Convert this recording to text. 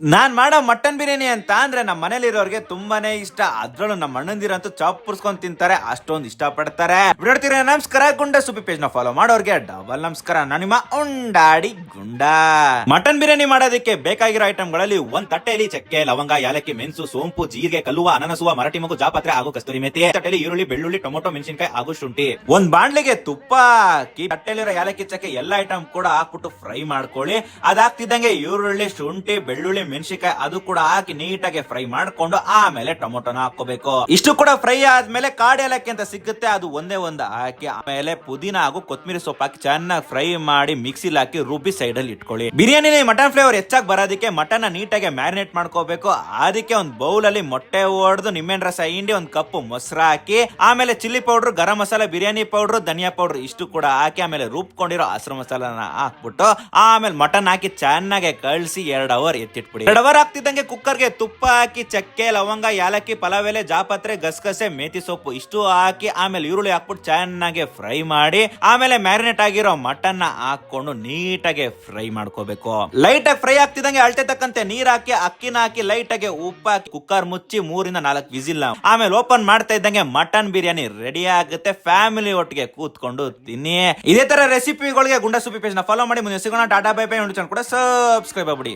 ನಾನ್ ಮಾಡೋ ಮಟನ್ ಬಿರಿಯಾನಿ ಅಂತ ಅಂದ್ರೆ ನಮ್ಮ ಮನೇಲಿರೋರಿಗೆ ತುಂಬಾನೇ ಇಷ್ಟ. ಅದ್ರಲ್ಲೂ ನಮ್ಮ ಅಣ್ಣಂದಿರಂತೂ ಚಾಪ್ ತಿಂತಾರೆ, ಅಷ್ಟೊಂದು ಇಷ್ಟ ಪಡ್ತಾರೆ ಬಿಡ್ತೀರ, ನಮಸ್ಕಾರ, ಗುಂಡ ಸುಪಿ ಪೇಜ್ನ ಫಾಲೋ ಮಾಡೋರಿಗೆ ಡಬಲ್ ನಮಸ್ಕಾರ. ನಾನು ನಿಮ್ಮ ಉಂಡಾಡಿ ಗುಂಡ. ಮಟನ್ ಬಿರಿಯಾನಿ ಮಾಡೋದಕ್ಕೆ ಬೇಕಾಗಿರೋ ಐಟಮ್ಗಳಲ್ಲಿ ಒಂದ್ ತಟ್ಟೆಯಲ್ಲಿ ಚಕ್ಕೆ, ಲವಂಗ, ಯಾಲಕ್ಕಿ, ಮೆಣಸು, ಸೋಂಪು, ಜೀರಿಗೆ, ಕಲ್ಲುವ, ಅನನಸುವ, ಮರಾಠಿ ಮಗು, ಜಾಪತ್ರೆ ಹಾಗೂ ಕಸ್ತೂರಿ ಮೆತಿ ತಟ್ಟೆಯಲ್ಲಿ ಈರುಳ್ಳಿ, ಬೆಳ್ಳುಳ್ಳಿ, ಟೊಮೊಟೊ, ಮೆಣಸಿನಕಾಯಿ ಹಾಗೂ ಶುಂಠಿ. ಒಂದ್ ಬಾಂಡ್ಲಿಗೆ ತುಪ್ಪ ಹಾಕಿ ತಟ್ಟೆಲಿರೋ ಯಾಲಕ್ಕಿ ಚಕ್ಕೆ ಎಲ್ಲ ಐಟಮ್ ಕೂಡ ಹಾಕ್ಬಿಟ್ಟು ಫ್ರೈ ಮಾಡ್ಕೊಳ್ಳಿ. ಅದಾಗ್ತಿದ್ದಂಗೆ ಈರುಳ್ಳಿ, ಶುಂಠಿ, ಬೆಳ್ಳುಳ್ಳಿ ಮೆಣಸಿನಕಾಯಿ ಅದು ಕೂಡ ಹಾಕಿ ನೀಟಾಗಿ ಫ್ರೈ ಮಾಡ್ಕೊಂಡು ಆಮೇಲೆ ಟೊಮೊಟೊನ ಹಾಕೋಬೇಕು ಇಷ್ಟು ಕೂಡ ಫ್ರೈ ಆದ್ಮೇಲೆ ಕಾಡು ಏಲಕ್ಕಿ ಅಂತ ಸಿಗುತ್ತೆ ಅದು ಒಂದೇ ಒಂದು ಹಾಕಿ ಆಮೇಲೆ ಪುದೀನ ಹಾಗೂ ಕೊತ್ತಂಬರಿ ಸೊಪ್ಪು ಹಾಕಿ ಚೆನ್ನಾಗಿ ಫ್ರೈ ಮಾಡಿ ಮಿಕ್ಸಿಲ್ ಹಾಕಿ ರುಬ್ಬಿ ಸೈಡ್ ಅಲ್ಲಿ ಇಟ್ಕೊಳ್ಳಿ. ಬಿರಿಯಾನಿಲಿ ಮಟನ್ ಫ್ಲೇವರ್ ಹೆಚ್ಚಾಗಿ ಬರೋದಕ್ಕೆ ಮಟನ್ ನೀಟಾಗಿ ಮ್ಯಾರಿನೇಟ್ ಮಾಡ್ಕೋಬೇಕು. ಅದಕ್ಕೆ ಒಂದು ಬೌಲ್ ಅಲ್ಲಿ ಮೊಟ್ಟೆ ಹೊಡೆದು ನಿಂಬೆಹಣ್ಣು ರಸ ಹಿಂಡಿ ಒಂದು ಕಪ್ ಮೊಸರು ಹಾಕಿ, ಆಮೇಲೆ chilli powder, garam masala, biryani powder, ಧನಿಯಾ ಪೌಡರ್ ಇಷ್ಟು ಕೂಡ ಹಾಕಿ ಆಮೇಲೆ ರುಬ್ಕೊಂಡಿರೋ ಹಸಿರು ಮಸಾಲಾನ ಹಾಕ್ಬಿಟ್ಟು, ಆಮೇಲೆ ಮಟನ್ ಹಾಕಿ ಚೆನ್ನಾಗಿ ಕಳಿಸಿ ಎರಡು ಅವರ್ ಎತ್ತಿಟ್ಬಿಡಿ. ಅವರ್ ಆಗ್ತಿದ್ದಂಗೆ ಕುಕ್ಕರ್ಗೆ ತುಪ್ಪ ಹಾಕಿ, ಚಕ್ಕೆ, ಲವಂಗ, ಯಾಲಕ್ಕಿ ಪಲಾವ್ ಎಲೆ ಜಾಪತ್ರೆ, ಗಸಗಸೆ, ಮೇತಿ ಸೊಪ್ಪು ಇಷ್ಟು ಹಾಕಿ, ಆಮೇಲೆ ಈರುಳ್ಳಿ ಹಾಕ್ಬಿಟ್ಟು ಚೆನ್ನಾಗಿ ಫ್ರೈ ಮಾಡಿ, ಆಮೇಲೆ ಮ್ಯಾರಿನೇಟ್ ಆಗಿರೋ ಮಟನ್ ಹಾಕೊಂಡು ನೀಟಾಗಿ ಫ್ರೈ ಮಾಡ್ಕೋಬೇಕು. ಲೈಟ್ ಆಗಿ ಫ್ರೈ ಆಗ್ತಿದ್ದಂಗೆ ಅಳತೆ ತಕ್ಕಂತೆ ನೀರ್ ಹಾಕಿ, ಅಕ್ಕಿನ ಹಾಕಿ ಲೈಟ್ ಆಗಿ ಉಪ್ಪು ಹಾಕಿ, ಕುಕ್ಕರ್ ಮುಚ್ಚಿ ಮೂರಿಂದ ನಾಲ್ಕು ವಿಸಿಲ್ ಆಮೇಲೆ ಓಪನ್ ಮಾಡ್ತಾ ಇದ್ದಂಗೆ ಮಟನ್ ಬಿರಿಯಾನಿ ರೆಡಿ ಆಗುತ್ತೆ. ಫ್ಯಾಮಿಲಿ ಒಟ್ಟಿಗೆ ಕೂತ್ಕೊಂಡು ತಿನ್ನಿ. ಇದೇ ತರ ರೆಸಿಪಿಗಳಿಗೆ ಗುಂಡ ಸುಪಿ ಪೇಜ್ನ ಫಾಲೋ ಮಾಡಿ. ಮುಂದೆ ಸಿಗೋಣ. Tata bye bye. ಕೂಡ ಸಬ್ಸ್ಕ್ರೈಬ್ ಆಗ್ಬಿಡಿ.